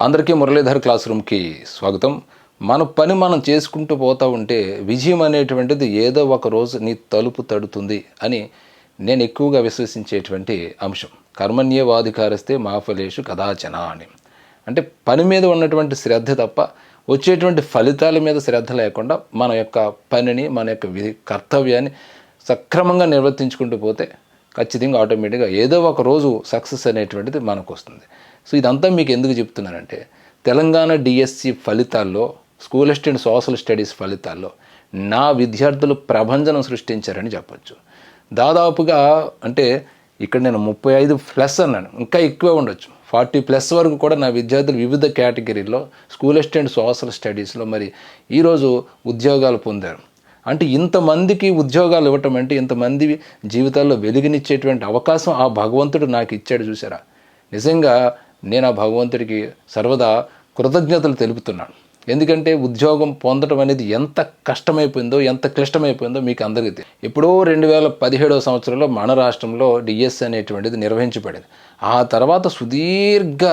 అందరికీ మురళీధర్ క్లాస్ రూమ్కి స్వాగతం. మన పని మనం చేసుకుంటూ పోతూ ఉంటే విజయం అనేటువంటిది ఏదో ఒక రోజు నీ తలుపు తడుతుంది అని నేను ఎక్కువగా విశ్వసించేటువంటి అంశం. కర్మణ్యేవాధికారిస్తే మాఫలేషు కదాచన అని. అంటే పని మీద ఉన్నటువంటి శ్రద్ధ తప్ప వచ్చేటువంటి ఫలితాల మీద శ్రద్ధ లేకుండా మన యొక్క పనిని మన యొక్క విధి కర్తవ్యాన్ని సక్రమంగా నిర్వర్తించుకుంటూ పోతే ఖచ్చితంగా ఆటోమేటిక్గా ఏదో ఒక రోజు సక్సెస్ అనేటువంటిది మనకు వస్తుంది సో ఇదంతా మీకు ఎందుకు చెప్తున్నానంటే తెలంగాణ డిఎస్సి ఫలితాల్లో స్కూల్ అసిస్టెంట్ సోషల్ స్టడీస్ ఫలితాల్లో నా విద్యార్థులు ప్రభంజనం సృష్టించారని చెప్పచ్చు. దాదాపుగా అంటే ఇక్కడ నేను ముప్పై ఐదు ప్లస్ అన్నాను. ఇంకా ఎక్కువే ఉండొచ్చు. ఫార్టీ ప్లస్ వరకు కూడా నా విద్యార్థులు వివిధ కేటగిరీల్లో స్కూల్ అసిస్టెంట్ సోషల్ స్టడీస్లో మరి ఈరోజు ఉద్యోగాలు పొందారు. అంటే ఇంతమందికి ఉద్యోగాలు ఇవ్వటం అంటే ఇంతమంది జీవితాల్లో వెలుగునిచ్చేటువంటి అవకాశం ఆ భగవంతుడు నాకు ఇచ్చాడు చూసారా? నిజంగా నేను ఆ భగవంతుడికి సర్వదా కృతజ్ఞతలు తెలుపుతున్నాను. ఎందుకంటే ఉద్యోగం పొందడం అనేది ఎంత కష్టమైపోయిందో ఎంత క్లిష్టమైపోయిందో మీకు అందరికీ తెలియదు ఎప్పుడో రెండు వేల పదిహేడో సంవత్సరంలో మన రాష్ట్రంలో డిఎస్ అనేటువంటిది నిర్వహించబడింది. ఆ తర్వాత సుదీర్ఘ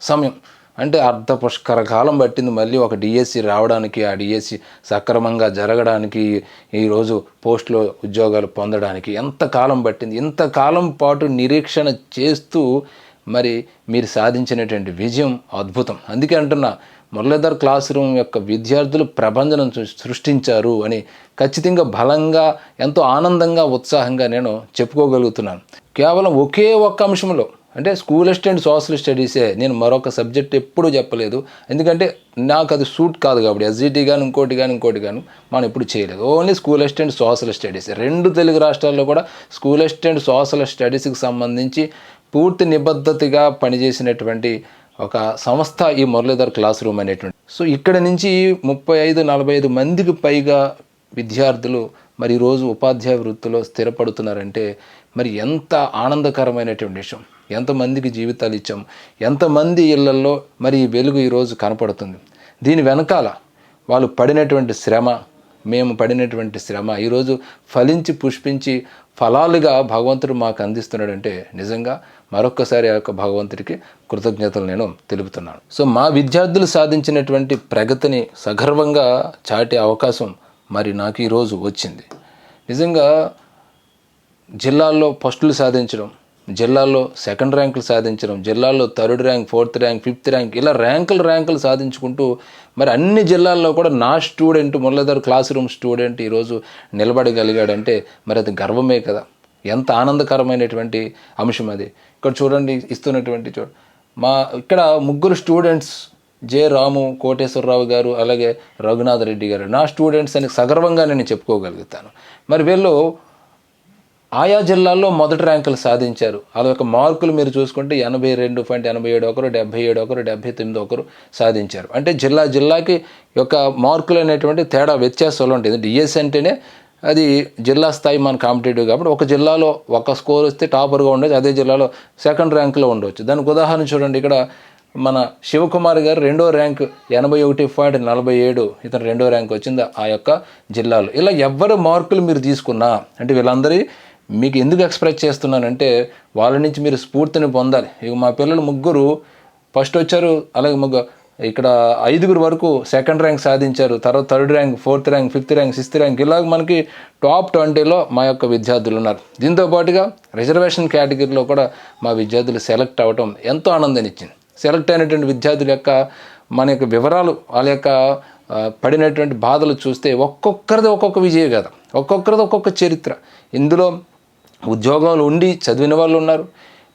సమయం అంటే అర్ధ పుష్కర కాలం పట్టింది. మళ్ళీ ఒక డిఎస్సి రావడానికి ఆ డిఎస్సి సక్రమంగా జరగడానికి ఈరోజు పోస్టులో ఉద్యోగాలు పొందడానికి ఎంత కాలం పట్టింది? ఇంతకాలం పాటు నిరీక్షణ చేస్తూ మరి మీరు సాధించినటువంటి విజయం అద్భుతం. అందుకే అంటున్నా మురళీధర్ క్లాస్ రూమ్ యొక్క విద్యార్థులు ప్రబంధనం సృష్టించారు అని ఖచ్చితంగా బలంగా ఎంతో ఆనందంగా ఉత్సాహంగా నేను చెప్పుకోగలుగుతున్నాను. కేవలం ఒకే ఒక్క అంశంలో అంటే స్కూల్ అండ్ సోషల్ స్టడీసే నేను మరొక సబ్జెక్ట్ ఎప్పుడూ చెప్పలేదు. ఎందుకంటే నాకు అది సూట్ కాదు కాబట్టి ఎస్జిటి కానీ ఇంకోటి కానీ ఇంకోటి కానీ మనం ఎప్పుడు చేయలేదు. Only school and social studies. రెండు తెలుగు రాష్ట్రాల్లో కూడా స్కూల్ అండ్ సోషల్ స్టడీస్కి సంబంధించి పూర్తి నిబద్ధతగా పనిచేసినటువంటి ఒక సంస్థ ఈ మురళీధర్ క్లాస్ రూమ్ అనేటువంటి. సో ఇక్కడ నుంచి ముప్పై ఐదు నలభై ఐదు మందికి పైగా విద్యార్థులు మరి ఈరోజు ఉపాధ్యాయ వృత్తిలో స్థిరపడుతున్నారంటే మరి ఎంత ఆనందకరమైనటువంటి విషయం. ఎంతమందికి జీవితాలు ఇచ్చాం. ఎంతమంది ఇళ్ళల్లో మరి ఈ వెలుగు ఈరోజు కనపడుతుంది. దీని వెనకాల వాళ్ళు పడినటువంటి శ్రమ మేము పడినటువంటి శ్రమ ఈరోజు ఫలించి పుష్పించి ఫలాలుగా భగవంతుడు మాకు అందిస్తున్నాడంటే నిజంగా మరొక్కసారి ఆ యొక్క భగవంతుడికి కృతజ్ఞతలు నేను తెలుపుతున్నాను. సో మా విద్యార్థులు సాధించినటువంటి ప్రగతిని సగర్వంగా చాటే అవకాశం మరి నాకు ఈరోజు వచ్చింది. నిజంగా జిల్లాల్లో ఫస్టులు సాధించడం జిల్లాల్లో సెకండ్ ర్యాంకులు సాధించడం జిల్లాల్లో third rank fourth rank fifth rank ఇలా ర్యాంకులు ర్యాంకులు సాధించుకుంటూ మరి అన్ని జిల్లాల్లో కూడా నా student Muralidhar class room student ఈరోజు నిలబడగలిగాడంటే మరి అది గర్వమే కదా. ఎంత ఆనందకరమైనటువంటి అంశం అది. ఇక్కడ చూడండి ఇస్తున్నటువంటి చూడ మా ఇక్కడ ముగ్గురు స్టూడెంట్స్ జె. రాము కోటేశ్వరరావు గారు అలాగే రఘునాథ్ రెడ్డి గారు. నా స్టూడెంట్స్ అని సగర్వంగా నేను చెప్పుకోగలుగుతాను. మరి వీళ్ళు ఆయా జిల్లాల్లో మొదటి ర్యాంకులు సాధించారు. వాళ్ళ యొక్క మార్కులు మీరు చూసుకుంటే ఎనభై రెండు పాయింట్ ఎనభై ఏడు ఒకరు డెబ్బై ఏడు ఒకరు డెబ్బై తొమ్మిది ఒకరు సాధించారు. అంటే జిల్లా జిల్లాకి యొక్క మార్కులు అనేటువంటి తేడా వ్యత్యాసాలు ఉంటుంది డిఎస్ అంటేనే అది జిల్లా స్థాయి మన కాంపిటేటివ్ కాబట్టి ఒక జిల్లాలో ఒక స్కోర్ వస్తే టాపర్గా ఉండొచ్చు అదే జిల్లాలో సెకండ్ ర్యాంక్లో ఉండవచ్చు దానికి ఉదాహరణ చూడండి ఇక్కడ మన శివకుమార్ గారు రెండో ర్యాంక్ ఎనభై ఒకటి పాయింట్ నలభై ఏడు ఇతను రెండో ర్యాంక్ వచ్చింది ఆ యొక్క జిల్లాలో. ఇలా ఎవరి మార్కులు మీరు తీసుకున్నా అంటే వీళ్ళందరి మీకు ఎందుకు ఎక్స్ప్రెస్ చేస్తున్నానంటే వాళ్ళ నుంచి మీరు స్ఫూర్తిని పొందాలి. ఇక మా పిల్లలు ముగ్గురు ఫస్ట్ వచ్చారు అలాగే ముగ్గురు ఇక్కడ ఐదుగురు వరకు సెకండ్ ర్యాంక్ సాధించారు. తర్వాత third rank fourth rank fifth rank sixth rank ఇలాగ మనకి టాప్ ట్వంటీలో మా యొక్క విద్యార్థులు ఉన్నారు. దీంతో పాటుగా రిజర్వేషన్ కేటగిరీలో కూడా మా విద్యార్థులు సెలెక్ట్ అవ్వటం ఎంతో ఆనందాన్ని ఇచ్చింది సెలెక్ట్ అయినటువంటి విద్యార్థుల యొక్క మన యొక్క వివరాలు వాళ్ళ యొక్క పడినటువంటి బాధలు చూస్తే ఒక్కొక్కరిది ఒక్కొక్క విజయ కథ ఒక్కొక్కరిది ఒక్కొక్క చరిత్ర. ఇందులో ఉద్యోగాలు ఉండి చదివిన వాళ్ళు ఉన్నారు.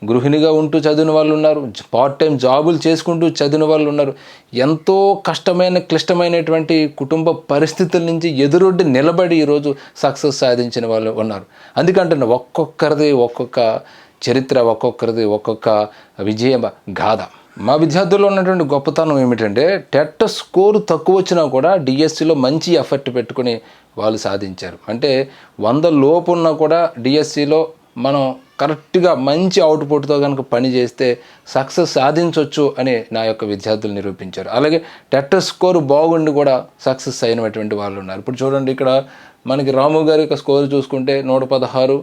గృహిణిగా ఉంటూ చదివిన వాళ్ళు ఉన్నారు పార్ట్ టైం జాబులు చేసుకుంటూ చదివిన వాళ్ళు ఉన్నారు. ఎంతో కష్టమైన క్లిష్టమైనటువంటి కుటుంబ పరిస్థితుల నుంచి ఎదురొడ్డి నిలబడి ఈరోజు సక్సెస్ సాధించిన వాళ్ళు ఉన్నారు. అందుకంటే ఒక్కొక్కరిది ఒక్కొక్క చరిత్ర ఒక్కొక్కరిది ఒక్కొక్క విజయ గాథ. మా విద్యార్థుల్లో ఉన్నటువంటి గొప్పతనం ఏమిటంటే టెట్ స్కోరు తక్కువ వచ్చినా కూడా డిఎస్సిలో మంచి ఎఫర్ట్ పెట్టుకుని వాళ్ళు సాధించారు. అంటే వంద లోపు ఉన్నా కూడా డిఎస్సిలో మనం కరెక్ట్గా మంచి అవుట్పుట్తో కనుక పని చేస్తే సక్సెస్ సాధించవచ్చు అని నా యొక్క విద్యార్థులు నిరూపించారు. అలాగే టెట్ స్కోర్ బాగుండి కూడా సక్సెస్ అయినటువంటి వాళ్ళు ఉన్నారు. ఇప్పుడు చూడండి ఇక్కడ మనకి రాము గారి యొక్క స్కోర్ చూసుకుంటే నూట పదహారు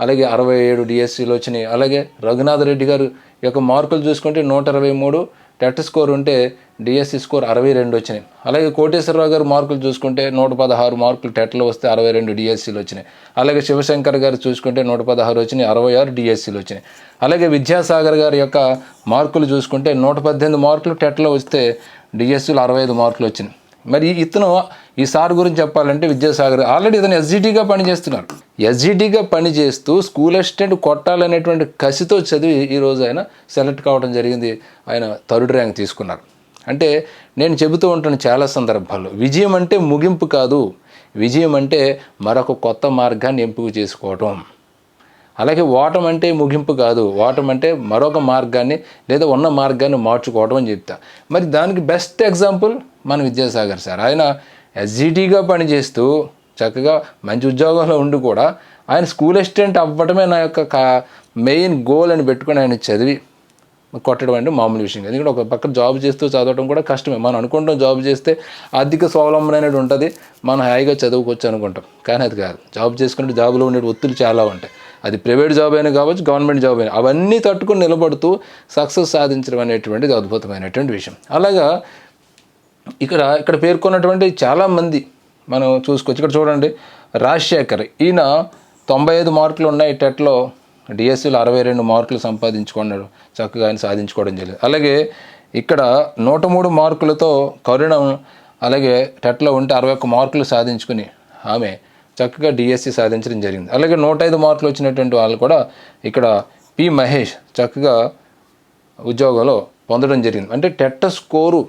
అలాగే అరవై ఏడు డిఎస్సీలు వచ్చినాయి. అలాగే రఘునాథ్ రెడ్డి గారు యొక్క మార్కులు చూసుకుంటే నూట ఇరవై మూడు టెట్ స్కోర్ ఉంటే డిఎస్సి స్కోర్ అరవై రెండు వచ్చినాయి. అలాగే కోటేశ్వరరావు గారు మార్కులు చూసుకుంటే నూట పదహారు మార్కులు టెట్లో వస్తే అరవై రెండు డిఎస్సీలు వచ్చినాయి. అలాగే శివశంకర్ గారు చూసుకుంటే నూట పదహారు వచ్చినాయి అరవై ఆరు డిఎస్సీలు వచ్చినాయి. అలాగే విద్యాసాగర్ గారి యొక్క మార్కులు చూసుకుంటే నూట పద్దెనిమిది మార్కులు టెట్లో వస్తే డిఎస్సీలు అరవై ఐదు మార్కులు వచ్చినాయి. మరి ఇతను ఈ సార్ గురించి చెప్పాలంటే విద్యాసాగర్ ఆల్రెడీ ఇతను ఎస్జిటిగా పనిచేస్తున్నారు. ఎస్జిటిగా పనిచేస్తూ స్కూల్ అసిస్టెంట్ కొట్టాలనేటువంటి కసితో చదివి ఈరోజు ఆయన సెలెక్ట్ కావడం జరిగింది. ఆయన థర్డ్ ర్యాంక్ తీసుకున్నారు. అంటే నేను చెబుతూ ఉంటాను చాలా సందర్భాల్లో విజయం అంటే ముగింపు కాదు. విజయం అంటే మరొక కొత్త మార్గాన్ని ఎంపిక చేసుకోవటం. అలాగే ఓటం అంటే ముగింపు కాదు. ఓటం అంటే మరొక మార్గాన్ని లేదా ఉన్న మార్గాన్ని మార్చుకోవడం అని చెప్తా. మరి దానికి బెస్ట్ ఎగ్జాంపుల్ మన విద్యాసాగర్ సార్. ఆయన ఎస్జిటిగా పనిచేస్తూ చక్కగా మంచి ఉద్యోగంలో ఉండి కూడా ఆయన స్కూల్ అసిస్టెంట్ అవ్వటమే నా యొక్క కా- మెయిన్ గోల్ అని పెట్టుకుని ఆయన చదివి కొట్టడం అంటే మామూలు విషయం కాదు. ఎందుకంటే ఒక పక్క జాబ్ చేస్తూ చదవడం కూడా కష్టమే. మనం అనుకుంటాం జాబ్ చేస్తే ఆర్థిక స్వావలంబన అనేది ఉంటుంది. మనం హాయిగా చదువుకోవచ్చు అనుకుంటాం. కానీ అది కాదు. జాబ్ చేసుకుంటే జాబ్లో ఉండే ఒత్తులు చాలా ఉంటాయి. అది ప్రైవేట్ జాబ్ అయినా కావచ్చు గవర్నమెంట్ జాబ్ అయినా అవన్నీ తట్టుకుని నిలబడుతూ సక్సెస్ సాధించడం అనేటువంటిది అద్భుతమైనటువంటి విషయం. అలాగా ఇక్కడ ఇక్కడ పేర్కొన్నటువంటి చాలామంది మనం చూసుకోవచ్చు. ఇక్కడ చూడండి రాజశేఖర్ ఈయన తొంభై ఐదు మార్కులు ఉన్నాయి టెట్లో. డిఎస్సీలో అరవై రెండు మార్కులు సంపాదించుకున్నాడు చక్కగా ఆయన సాధించుకోవడం జరిగింది. అలాగే ఇక్కడ నూట మూడు మార్కులతో కరుణం అలాగే టెట్లో ఉంటే అరవై ఒక్క మార్కులు సాధించుకుని ఆమె చక్కగా డిఎస్సి సాధించడం జరిగింది. అలాగే నూట ఐదు మార్కులు వచ్చినటువంటి వాళ్ళు కూడా ఇక్కడ పి మహేష్ చక్కగా ఉద్యోగంలో పొందడం జరిగింది. అంటే టెట్ట స్కోరు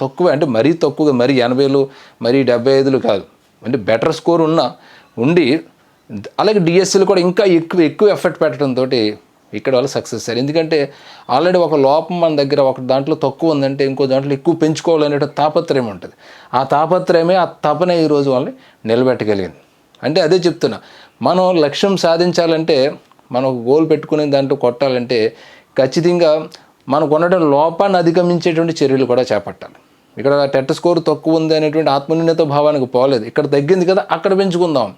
తక్కువ అంటే మరీ తక్కువగా మరీ ఎనభైలు మరీ డెబ్బై ఐదులు కాదు. అంటే బెటర్ స్కోర్ ఉన్న ఉండి అలాగే డిఎస్సీలు కూడా ఇంకా ఎక్కువ ఎక్కువ ఎఫర్ట్ పెట్టడంతో ఇక్కడ వాళ్ళు సక్సెస్ అయ్యారు. ఎందుకంటే ఆల్రెడీ ఒక లోపం మన దగ్గర ఒక దాంట్లో తక్కువ ఉందంటే ఇంకో దాంట్లో ఎక్కువ పెంచుకోవాలనే తాపత్రయం ఉంటుంది. ఆ తాపత్రయమే ఆ తపనే ఈరోజు వాళ్ళని నిలబెట్టగలిగింది. అంటే అదే చెప్తున్నా. మనం లక్ష్యం సాధించాలంటే మనం గోల్ పెట్టుకునే దాంట్లో కొట్టాలంటే ఖచ్చితంగా మనకు ఉండడం లోపాన్ని అధిగమించేటువంటి చర్యలు కూడా చేపట్టాలి. ఇక్కడ టెట్ స్కోర్ తక్కువ ఉంది అనేటువంటి ఆత్మన్యూనత భావానికి పోలేదు. ఇక్కడ తగ్గింది కదా అక్కడ పెంచుకుందాం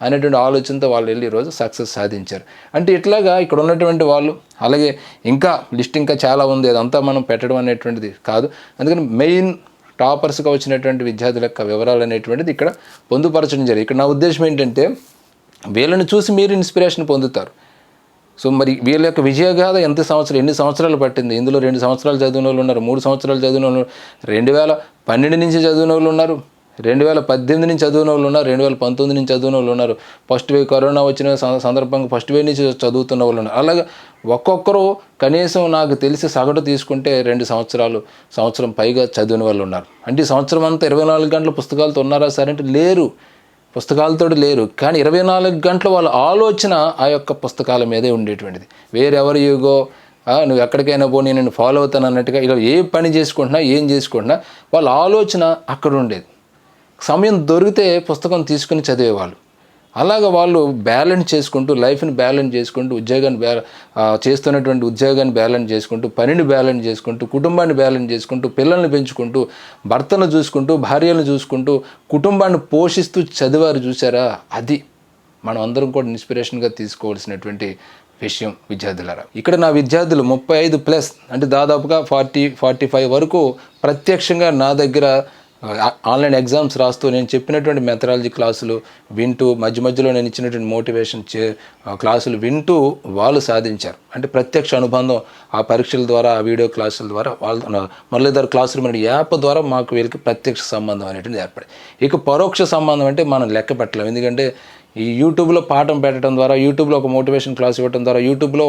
అనేటువంటి ఆలోచనతో వాళ్ళు వెళ్ళి ఈరోజు సక్సెస్ సాధించారు. అంటే ఇట్లాగా ఇక్కడ ఉన్నటువంటి వాళ్ళు అలాగే ఇంకా లిస్ట్ ఇంకా చాలా ఉంది అదంతా మనం పెట్టడం అనేటువంటిది కాదు. అందుకని మెయిన్ టాపర్స్గా వచ్చినటువంటి విద్యార్థుల యొక్క వివరాలు అనేటువంటిది ఇక్కడ పొందుపరచడం జరిగింది. ఇక్కడ నా ఉద్దేశం ఏంటంటే వీళ్ళని చూసి మీరు ఇన్స్పిరేషన్ పొందుతారు. సో మరి వీళ్ళ యొక్క విజయగాథ ఎంత సంవత్సరం ఎన్ని సంవత్సరాలు పట్టింది? ఇందులో రెండు సంవత్సరాలు చదివిన వాళ్ళు ఉన్నారు మూడు సంవత్సరాలు చదివిన వాళ్ళు రెండు వేల పన్నెండు నుంచి చదివిన వాళ్ళు ఉన్నారు. రెండు వేల పద్దెనిమిది నుంచి చదివిన వాళ్ళు ఉన్నారు రెండు వేల పంతొమ్మిది నుంచి చదివిన వాళ్ళు ఉన్నారు. ఫస్ట్ వేవ్ కరోనా వచ్చిన సందర్భంగా ఫస్ట్ వేవ్ నుంచి చదువుతున్న వాళ్ళు ఉన్నారు. అలాగే ఒక్కొక్కరు కనీసం నాకు తెలిసి సగటు తీసుకుంటే రెండు సంవత్సరాలు సంవత్సరం పైగా చదివిన వాళ్ళు ఉన్నారు. అంటే సంవత్సరం అంతా ఇరవై నాలుగు గంటల పుస్తకాలతో ఉన్నారా సరే అంటే లేరు. పుస్తకాలతో లేరు. కానీ ఇరవై నాలుగు గంటల వాళ్ళ ఆలోచన ఆ యొక్క పుస్తకాల మీదే ఉండేటువంటిది. వేరెవరు యూగో నువ్వు ఎక్కడికైనా పో నేను ఫాలో అవుతాను అన్నట్టుగా ఇలా ఏ పని చేసుకుంటున్నా ఏం చేసుకుంటున్నా వాళ్ళ ఆలోచన అక్కడ ఉండేది. సమయం దొరికితే పుస్తకం తీసుకుని చదివేవాళ్ళు. అలాగ వాళ్ళు బ్యాలెన్స్ చేసుకుంటూ లైఫ్ని బ్యాలెన్స్ చేసుకుంటూ ఉద్యోగాన్ని బ్యా చేస్తున్నటువంటి ఉద్యోగాన్ని బ్యాలెన్స్ చేసుకుంటూ పనిని బ్యాలెన్స్ చేసుకుంటూ కుటుంబాన్ని బ్యాలెన్స్ చేసుకుంటూ పిల్లల్ని పెంచుకుంటూ భర్తను చూసుకుంటూ భార్యలను చూసుకుంటూ కుటుంబాన్ని పోషిస్తూ చదివారు చూసారా? అది మనం అందరం కూడా ఇన్స్పిరేషన్గా తీసుకోవాల్సినటువంటి విషయం విద్యార్థులారా. ఇక్కడ నా విద్యార్థులు ముప్పై ఐదు ప్లస్ అంటే దాదాపుగా ఫార్టీ ఫార్టీ ఫైవ్ వరకు ప్రత్యక్షంగా నా దగ్గర ఆన్లైన్ ఎగ్జామ్స్ రాస్తూ నేను చెప్పినటువంటి మెథడాలజీ క్లాసులు వింటూ మధ్య మధ్యలో నేను ఇచ్చినటువంటి మోటివేషన్ చే క్లాసులు వింటూ వాళ్ళు సాధించారు. అంటే ప్రత్యక్ష అనుబంధం ఆ పరీక్షల ద్వారా ఆ వీడియో క్లాసుల ద్వారా వాళ్ళ మురళీధర్ క్లాసులు మన యాప్ ద్వారా మాకు వీళ్ళకి ప్రత్యక్ష సంబంధం అనేటువంటిది ఏర్పడింది. ఇక పరోక్ష సంబంధం అంటే మనం లెక్క పెట్టలేము. ఎందుకంటే ఈ యూట్యూబ్లో పాఠం పెట్టడం ద్వారా యూట్యూబ్లో ఒక మోటివేషన్ క్లాస్ ఇవ్వడం ద్వారా యూట్యూబ్లో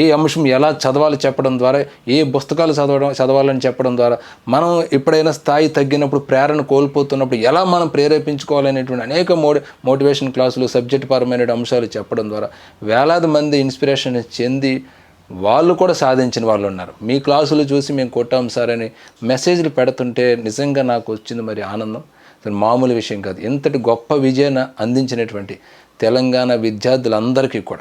ఏ అంశం ఎలా చదవాలి చెప్పడం ద్వారా ఏ పుస్తకాలు చదవడం చదవాలని చెప్పడం ద్వారా మనం ఎప్పుడైనా స్థాయి తగ్గినప్పుడు ప్రేరణ కోల్పోతున్నప్పుడు ఎలా మనం ప్రేరేపించుకోవాలనేటువంటి అనేక మోటి మోటివేషన్ క్లాసులు సబ్జెక్ట్ పరమైన అంశాలు చెప్పడం ద్వారా వేలాది మంది ఇన్స్పిరేషన్ చెంది వాళ్ళు కూడా సాధించిన వాళ్ళు ఉన్నారు. మీ క్లాసులు చూసి మేము కొట్టాం సార్ అని మెసేజ్లు పెడుతుంటే నిజంగా నాకు వచ్చింది మరి ఆనందం. అతను మామూలు విషయం కాదు. ఎంతటి గొప్ప విజయాన్ని అందించినటువంటి తెలంగాణ విద్యార్థులందరికీ కూడా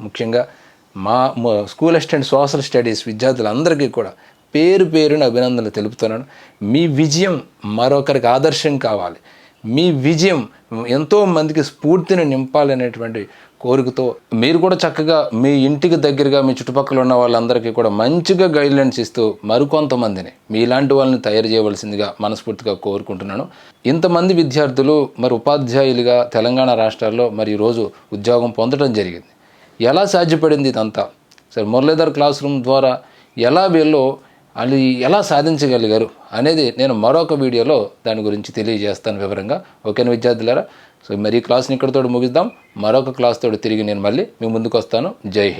ముఖ్యంగా మా మా స్కూల్ అసిస్టెంట్ సోషల్ స్టడీస్ విద్యార్థులందరికీ కూడా పేరు పేరున అభినందనలు తెలుపుతున్నాను. మీ విజయం మరొకరికి ఆదర్శం కావాలి. మీ విజయం ఎంతో మందికి స్ఫూర్తిని నింపాలనేటువంటి కోరికతో మీరు కూడా చక్కగా మీ ఇంటికి దగ్గరగా మీ చుట్టుపక్కల ఉన్న వాళ్ళందరికీ కూడా మంచిగా గైడ్లైన్స్ ఇస్తూ మరికొంతమందిని మీలాంటి వాళ్ళని తయారు చేయవలసిందిగా మనస్ఫూర్తిగా కోరుకుంటున్నాను. ఇంతమంది విద్యార్థులు మరి ఉపాధ్యాయులుగా తెలంగాణ రాష్ట్రాల్లో మరి ఈరోజు ఉద్యోగం పొందడం జరిగింది. ఎలా సాధ్యపడింది ఇదంతా? సరే మురళీధర్ క్లాస్ రూమ్ ద్వారా ఎలా వీళ్ళు వాళ్ళు ఎలా సాధించగలిగారు అనేది నేను మరొక వీడియోలో దాని గురించి తెలియజేస్తాను వివరంగా. ఓకేనా విద్యార్థులారా? సో మరి ఈ క్లాస్ని ఇక్కడితో ముగిద్దాం. మరొక క్లాస్ తోటి తిరిగి నేను మళ్ళీ మీ ముందుకు వస్తాను జై హింద్.